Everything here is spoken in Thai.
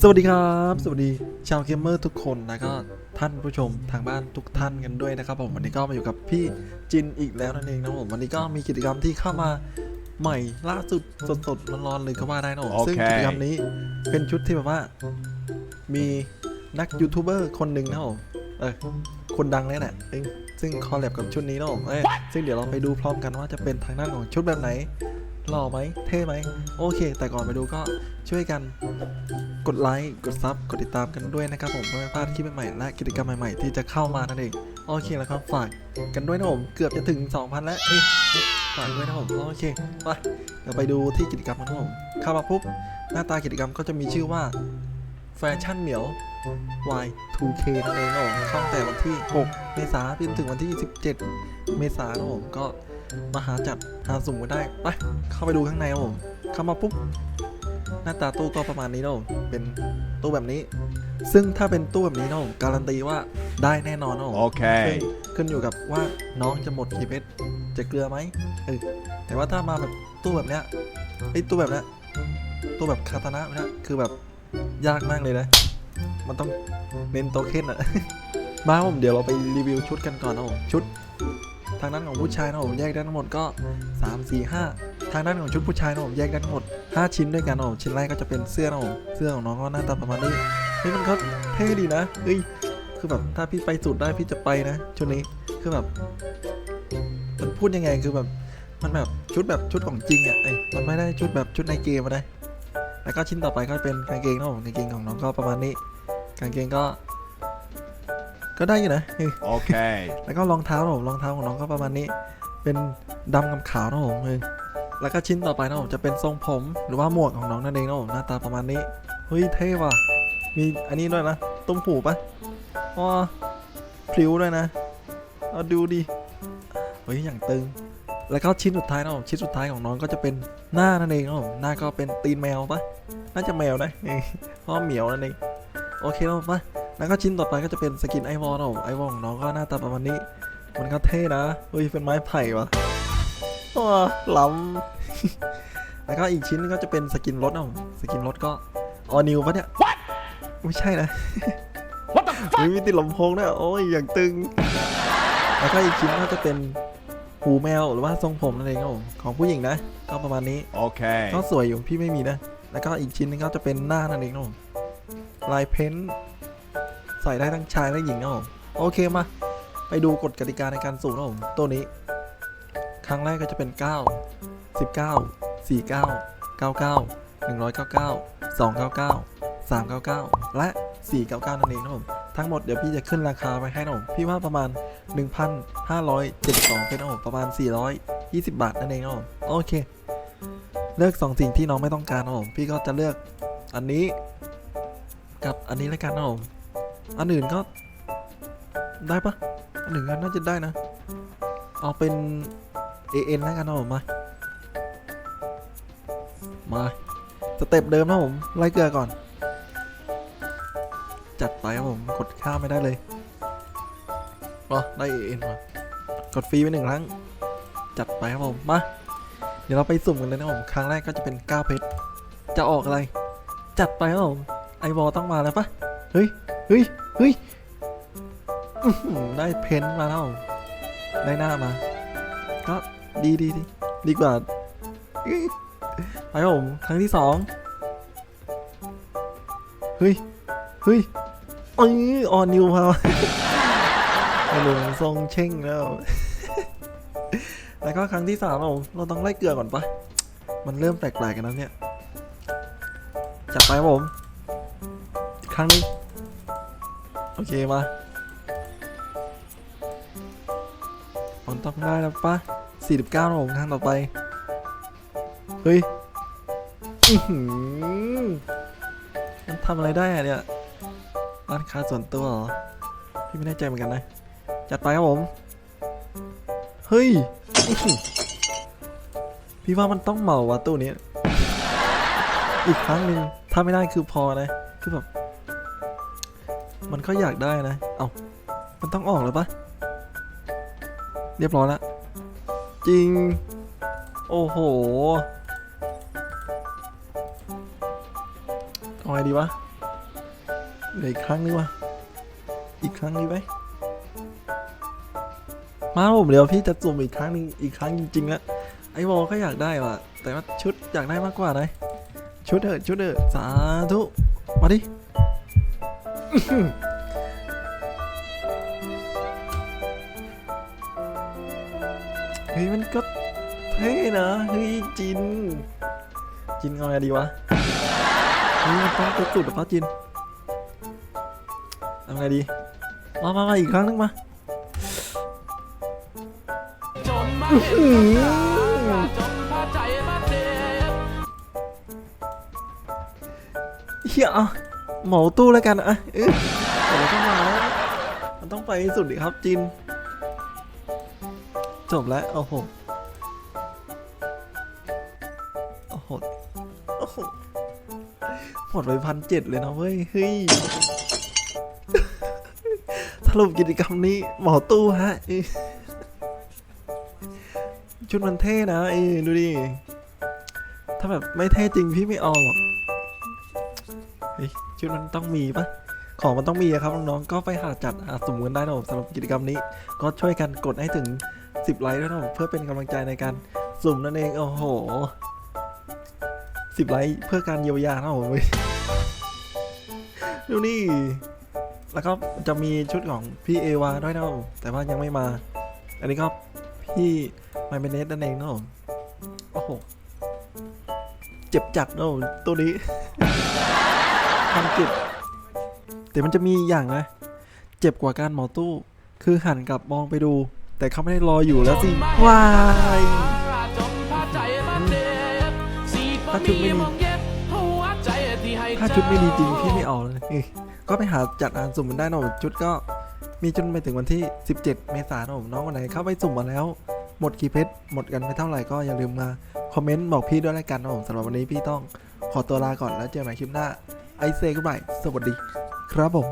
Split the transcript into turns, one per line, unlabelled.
สวัสดีครับ สวัสดีชาวเกมเมอร์ทุกคนแล้วก็ท่านผู้ชมทางบ้านทุกท่านกันด้วยนะครับผมวันนี้ก็มาอยู่กับพี่จินอีกแล้วนั่นเองนะผมวันนี้ก็มีกิจกรรมที่เข้ามาใหม่ล่าสุดสดๆร้อนๆเลยก็ว่าได้นะผม
โอเค
ซึ่งกิจกรรมนี้เป็นชุดที่แบบว่า มีนักยูทูบเบอร์คนหนึ่งนะผมเออคนดังเลยแหละเองซึ่งคอลแลบกับชุดนี้นะผมเอ้ยซึ่งเดี๋ยวเราไปดูพร้อมกันว่าจะเป็นทางด้านของชุดแบบไหน หล่อไหมเท่ไหมโอเค แต่ก่อนไปดูก็ช่วยกันกดไลค์กดซับกดติดตามกันด้วยนะครับผมเพื่อไม่พลาดคลิปใหม่ๆและกิจกรรมใหม่ๆที่จะเข้ามานั่นเองโอเคแล้วครับฝากกันด้วยนะผมเกือบจะถึง 2,000 แล้วเฮ้ยฝากด้วยนะผมโอเคไปเดี๋ยวไปดูที่กิจกรรมกันผมเข้ามาปุ๊บหน้าตากิจกรรมก็จะมีชื่อว่าแฟชั่นเหมียว Y2K นั่นเองนะผมเข้าตั้งแต่วันที่ 6 เมษายนจนถึงวันที่ 17 เมษายนนะผมก็ มาหาจัดหาสุ่มกันได้ ไป เข้าไปดูข้างในนะผม เข้ามาปุ๊บ หน้าตาตู้ก็ประมาณนี้เนอะเป็นตู้แบบนี้ ซึ่งถ้าเป็นตู้แบบนี้เนอะการันตีว่าได้แน่นอนเนอะซึ่ง
Okay.
ขึ้นอยู่กับว่าน้องจะหมดกี่เพชรจะเกลือไหมเออแต่ว่าถ้ามาแบบตู้แบบเนี้ยไอ้ยตู้แบบเนี้ยตู้แบบคาตานะเนี่ยคือแบบยากมากเลยนะ มันต้องเน้นโตเค็นอะ มาครับผมเดี๋ยวเราไปรีวิวชุดกันก่อนนะผมชุด ทางด้านของผู้ชายนะผมแยกได้ทั้งหมดก็ 3 4 5 ทางด้านของชุดผู้ชายนะผมแยกได้ทั้งหมด 5 ชิ้นด้วยกันนะผมชิ้นแรกก็จะเป็นเสื้อนะผมเสื้อของน้องก็หน้าตาประมาณนี้นี่มันก็เท่ดีนะเฮ้ยคือแบบถ้าพี่ไปสุดได้พี่จะไปนะชุดนี้คือแบบมันพูดยังไงคือแบบมันแบบชุดแบบชุดของจริงอะเอ้มันไม่ได้ชุดแบบชุดในเกมอะนะแล้วก็ชิ้นต่อไปก็เป็นกางเกงนะผมกางเกงของน้องก็ประมาณนี้ กางเกงก็ ก็ได้อยู่นะเฮ้ย
Okay.
แล้วก็รองเท้านะผมรองเท้าของน้องก็ประมาณนี้ เป็นดำกับขาวนะผมเองแล้วก็ชิ้นต่อไปนะผมจะเป็นทรงผมหรือว่าหมวกของน้องนั่นเองนะผมหน้าตาประมาณนี้เฮ้ยเท่ว่ะมีอันนี้ด้วยนะตุ้มหูปะอ๋อพลิ้วด้วยนะเอาดูดิเฮ้ยอย่างตึง แล้วก็ชิ้นสุดท้ายนะผมชิ้นสุดท้ายของน้องก็จะเป็นหน้านั่นเองนะผมหน้าก็เป็นตีนแมวปะน่าจะแมวนะเออเพราะว่าเหมียวนั่นเองโอเคแล้วปะ แล้วก็ชิ้นต่อไปก็จะเป็นสกินไอวอลนะผมไอวอลของน้องก็หน้าตาประมาณนี้ มันก็เท่นะเฮ้ยเป็นไม้ไผ่วะว้าล้ำแล้วก็อีกชิ้นนึงก็จะเป็นสกินรถนะผมสกินรถก็ออนิวปะเนี่ยไม่ใช่นะมีมีติดลำโพงด้วยโอ้ยอย่างตึง แล้วก็อีกชิ้นก็จะเป็นหูแมวหรือว่าทรงผมนั่นเองครับผมของผู้หญิงนะ ก็ประมาณนี้
Okay.
ก็สวยอยู่พี่ไม่มีนะ แล้วก็อีกชิ้นนึงก็จะเป็นหน้านั่นเองนะผมลายเพ้นท์ ใส่ได้ทั้งชายและหญิงนะผมโอเคมา ไปดูกฎกติกาในการสูงนะผมตัวนี้ ครั้งแรกก็จะเป็น 9 19 49 99 199 299 399 และ 499 นั่นเองนะผม ทั้งหมดเดี๋ยวพี่จะขึ้นราคาไปให้นะผม พี่ว่าประมาณ 1,572เป็นนะผม ประมาณ 420 บาทนั่นเองนะผม โอเค เลือกสองสิ่งที่น้องไม่ต้องการนะผม พี่ก็จะเลือกอันนี้ กับอันนี้แล้วกันนะผม อันอื่นก็ ได้ปะอันอื่นก็น่าจะได้นะ เอาเป็น AN แล้วกันนะผมมา มาสเต็ปเดิมนะผมไล่เกลือก่อน จัดไปครับผมกดข้ามไม่ได้เลยอ๋อได้ AN มากดฟรีไปหนึ่งครั้ง จัดไปครับผมมาเดี๋ยวเราไปสุ่มกันเลยนะผมครั้งแรกก็จะเป็น9เพชรจะออกอะไร จัดไปครับผมไอวอลต้องมาแล้วปะเฮ้ย เฮ้ยเฮ้ยได้เพนท์มาแล้วได้หน้ามา ก็ดีดีดีดีกว่าไปผมครั้งที่สองเฮ้ยเฮ้ยเอ้ยออนนิวมาไอหลงทรงเช่งแล้ว แล้วก็ครั้งที่สามเราเราต้องไล่เกลือก่อนปะมันเริ่มแปลกๆกันแล้วเนี่ย จัดไปผม ครั้งนึง โอเคมามันต้องได้แล้วปะ49นะผมครั้งต่อไป เฮ้ยมันทำอะไรได้อะเนี่ยร้านค้าส่วนตัวเหรอ พี่ไม่แน่ใจเหมือนกันนะ จัดไปครับผม เฮ้ย พี่ว่ามันต้องเหมาวะตู้นี้ อีกครั้งหนึ่งถ้าไม่ได้คือพอนะ คือแบบ มันก็อยากได้นะ เอา้า มันต้องออกแล้วปะเรียบร้อยแล้วจริง โอ้โหเอาไงดีวะเหลืออีกครั้งนึงวะ อีกครั้งนี้ไหมมาผมเดี๋ยวพี่จะสุ่มอีกครั้งนึงอีกครั้งจริงๆแล้วไอ้วอลก็อยากได้ว่ะ แต่ว่าชุดอยากได้มากกว่านะ ชุดเถอะชุดเถอะสาธุ มาดิ เฮ้ยมันก็เท่นะเฮ้ยจิน จินเอาไงดีวะเฮ้ยมันต้องกระตุดหรือเปล่าจินทำไงดี มามามาอีกครั้งนึงมา
เห็นกับตาจนพาใจมาเจ็บ
เฮีย เหมาตู้แล้วกันอะเออเราต้องมาแล้วมันต้องไปสุดดิครับจิน จบแล้วโอ้โหโอ้โหโอ้โหหมดไปพันเจ็ดเลยนะเว้ยเฮ้ยสรุปกิจกรรมนี้หมอตู้ฮะชุดมันเท่นะเออดูดิถ้าแบบไม่เท่จริงพี่ไม่เอาหรอก ชุดมันต้องมีปะของมันต้องมีอะครับน้องๆก็ไปหาจัดหาสุ่มกันได้นะผมสำหรับกิจกรรมนี้ ก็ช่วยกันกดให้ถึง 10 ไลค์ด้วยนะผมเพื่อเป็นกำลังใจในการสุ่มนั่นเองโอ้โห10ไลค์เพื่อการเยียวยานะผมเว้ยดูนี่แล้วก็จะมีชุดของพี่เอวาด้วยนะผมแต่ว่ายังไม่มา อันนี้ก็พี่ไมเมเนสนั่นเองนะผมโอ้โหเจ็บจัดนะผมตัวนี้ ทำเจ็บ แต่มันจะมีอย่างนะ เจ็บกว่าการหมอตู้ คือหันกลับมองไปดู แต่เขาไม่ได้รออยู่แล้วสิวาย
จนพาใจมาเจ็บสีบ่
ถ้าชุดไม่มีถ้าชุดไม่ดีจริงพี่ไม่เอาเลยก็ไปหาจัดอ่านสุ่มมันได้นะผมชุดก็มีจนไปถึงวันที่ 17 เมษายนนะผมน้องวันไหนเข้าไปสุ่มมาแล้ว หมดกี่เพชรหมดกันไม่เท่าไหร่ก็อย่าลืมมา คอมเมนต์บอกพี่ด้วยแล้วกันนะผมสำหรับวันนี้พี่ต้องขอตัวลาก่อนแล้วเจอกันใหม่คลิปหน้า ไอเซก็ใหม่ สวัสดี ครับผม